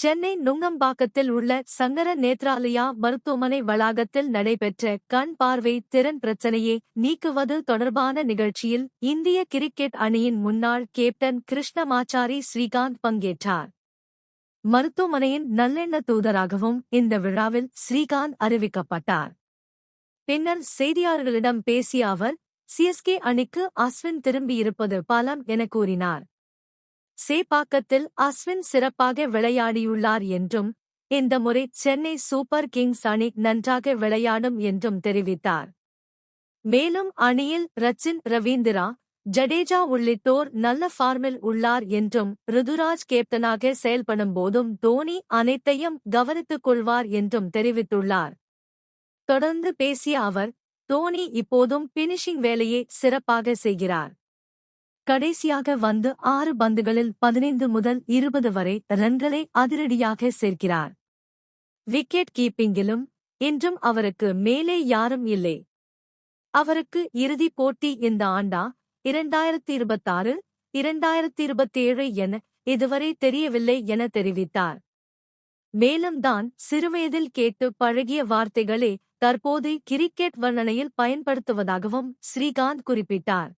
சென்னை நுங்கம்பாக்கத்தில் உள்ள சங்கர நேத்ராலயா மருத்துவமனை வளாகத்தில் நடைபெற்ற கண் பார்வை திறன் பிரச்சனையை நீக்குவது தொடர்பான நிகழ்ச்சியில் இந்திய கிரிக்கெட் அணியின் முன்னாள் கேப்டன் கிருஷ்ணமாச்சாரி ஸ்ரீகாந்த் பங்கேற்றார். மருத்துவமனையின் நல்லெண்ண தூதராகவும் இந்த விழாவில் ஸ்ரீகாந்த் அறிவிக்கப்பட்டார். பின்னர் செய்தியாளர்களிடம் பேசிய அவர் சிஎஸ்கே அணிக்கு அஸ்வின் திரும்பியிருப்பது பலம் என கூறினார். சேப்பாக்கத்தில் அஸ்வின் சிறப்பாக விளையாடியுள்ளார் என்றும் இந்த முறை சென்னை சூப்பர் கிங்ஸ் அணி நன்றாக விளையாடும் என்றும் தெரிவித்தார். மேலும் அணியில் ரச்சின் ரவீந்திரா ஜடேஜா உள்ளிட்டோர் நல்ல ஃபார்மில் உள்ளார் என்றும் ருதுராஜ் கேப்டனாக செயல்படும் போதும் தோனி அனைத்தையும் கவனித்துக் கொள்வார் என்றும் தெரிவித்துள்ளார். தொடர்ந்து பேசிய அவர் தோனி இப்போதும் பினிஷிங் வேலையை சிறப்பாக செய்கிறார். கடைசியாக வந்து ஆறு பந்துகளில் பதினைந்து முதல் இருபது வரை ரன்களை அதிரடியாக சேர்க்கிறார். விக்கெட் கீப்பிங்கிலும் இன்றும் அவருக்கு மேலே யாரும் இல்லை. அவருக்கு இறுதிப் போட்டி இந்த ஆண்டா இரண்டாயிரத்தி இருபத்தாறு இரண்டாயிரத்தி இருபத்தேழு என இதுவரை தெரியவில்லை என தெரிவித்தார். மேலும் தான் சிறுவயதில் கேட்டு பழகிய வார்த்தைகளே தற்போது கிரிக்கெட் வர்ணனையில் பயன்படுத்துவதாகவும் ஸ்ரீகாந்த் குறிப்பிட்டார்.